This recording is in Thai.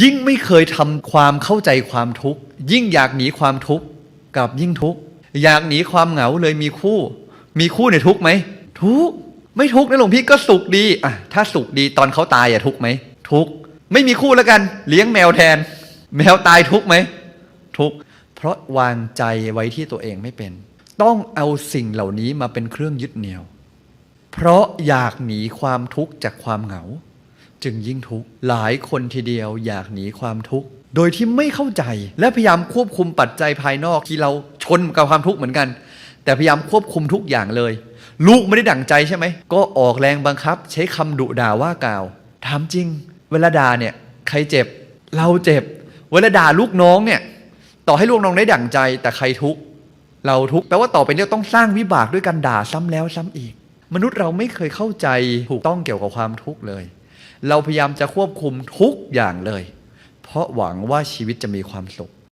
ยิ่งไม่เคยทำความเข้าใจความทุกข์ ยิ่งอยากหนีความทุกข์กับยิ่งทุกข์อยากหนีความเหงาเลยมีคู่ มีคู่เนี่ยทุกข์ไหมทุกข์ไม่ทุกข์นะหลวงพี่ก็สุขดีอะถ้าสุขดีตอนเขาตายอะทุกข์ไหมทุกข์ไม่มีคู่แล้วกัน เลี้ยงแมวแทน แมวตายทุกข์ไหมทุกข์เพราะวางใจไว้ที่ตัวเองไม่เป็น ต้องเอาสิ่งเหล่านี้มาเป็นเครื่องยึดเหนี่ยว เพราะอยากหนีความทุกข์จากความเหงา จึงยิ่งทุกข์หลายคนทีเดียวอยากหนีความทุกข์โดยที่ไม่เข้าใจและพยายามควบคุมปัจจัยภายนอกที่เราชนกับความทุกข์เหมือนกัน แต่พยายามควบคุมทุกอย่างเลย ลูกไม่ได้ดั่งใจใช่ไหม ก็ออกแรงบังคับ ใช้คำดุด่าว่ากล่าวถามจริง เวลาด่าเนี่ยใครเจ็บ เราเจ็บ เวลาด่าลูกน้องเนี่ยต่อให้ลูกน้องได้ดั่งใจแต่ใครทุกข์เราทุกข์แปลว่าต่อไปนี้ต้องสร้างวิบากด้วยการด่าซ้ำแล้วซ้ำอีก มนุษย์เราไม่เคยเข้าใจถูกต้องเกี่ยวกับความทุกข์เลย เราพยายามจะควบคุมทุกอย่างเลย เพราะหวังว่าชีวิตจะมีความสุข